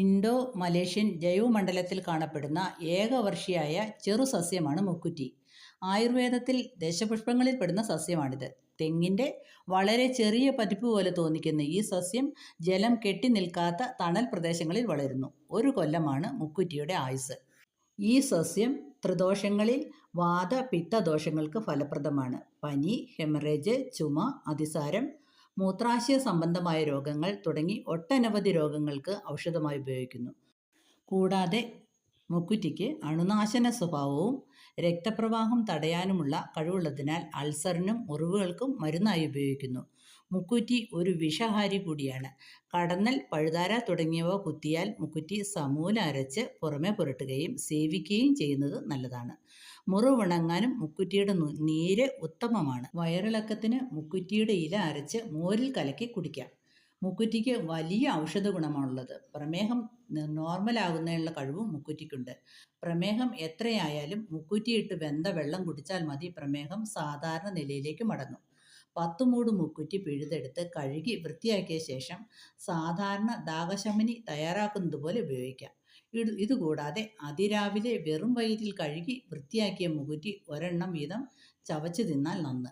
Indo Malaysian ജൈവമണ്ഡലത്തിൽ കാണപ്പെടുന്ന ഏകവർഷിയായ ചെറുസസ്യമാണ് മുക്കുറ്റി. ആയുർവേദത്തിൽ ദശപുഷ്പങ്ങളിൽ പെടുന്ന സസ്യമാണിത്. തെങ്ങിന്റെ വളരെ ചെറിയ പതിപ്പ് പോലെ തോന്നിക്കുന്ന ഈ സസ്യം ജലം കെട്ടി നിൽക്കാത്ത തണൽ പ്രദേശങ്ങളിൽ വളരുന്നു. ഒരു കൊല്ലമാണ് മുക്കുറ്റിയുടെ ആയുസ് ഈ സസ്യം ത്രിദോഷങ്ങളിൽ വാത പിത്ത ദോഷങ്ങൾക്ക് ഫലപ്രദമാണ്. പനി ഹെമറേജ് ചുമ അതിസാരം മൂത്രാശയ സംബന്ധമായ രോഗങ്ങൾ തുടങ്ങി ഒട്ടനവധി രോഗങ്ങൾക്ക് ഔഷധമായി ഉപയോഗിക്കുന്നു. കൂടാതെ മുക്കുറ്റിക്ക് അണുനാശന സ്വഭാവവും രക്തപ്രവാഹം തടയാനുമുള്ള കഴിവുള്ളതിനാൽ അൾസറിനും മുറിവുകൾക്കും മരുന്നായി ഉപയോഗിക്കുന്നു. മുക്കുറ്റി ഒരു വിഷഹാരി കൂടിയാണ്. കടന്നൽ പഴുതാര തുടങ്ങിയവ കുത്തിയാൽ മുക്കുറ്റി സമൂല അരച്ച് പുറമെ പുരട്ടുകയും സേവിക്കുകയും ചെയ്യുന്നത് നല്ലതാണ്. മുറിവുണങ്ങാനും മുക്കുറ്റിയുടെ നീര് ഉത്തമമാണ്. വയറിളക്കത്തിന് മുക്കുറ്റിയുടെ ഇല അരച്ച് മോരിൽ കലക്കി കുടിക്കാം. മുക്കുറ്റിക്ക് വലിയ ഔഷധ ഗുണമാണുള്ളത്. പ്രമേഹം നോർമലാകുന്നതിനുള്ള കഴിവും മുക്കുറ്റിക്കുണ്ട്. പ്രമേഹം എത്രയായാലും മുക്കുറ്റിയിട്ട് വെന്ത വെള്ളം കുടിച്ചാൽ മതി. പ്രമേഹം സാധാരണ നിലയിലേക്ക് മടങ്ങും. പത്ത് മൂട് മുക്കുറ്റി പിഴുതെടുത്ത് കഴുകി വൃത്തിയാക്കിയ ശേഷം സാധാരണ ദാഹശമനി തയ്യാറാക്കുന്നതുപോലെ ഉപയോഗിക്കാം. ഇത് ഇതുകൂടാതെ അതിരാവിലെ വെറും വയറ്റിൽ കഴുകി വൃത്തിയാക്കിയ മുക്കുറ്റി ഒരെണ്ണം വീതം ചവച്ചു തിന്നാൽ നന്ന്.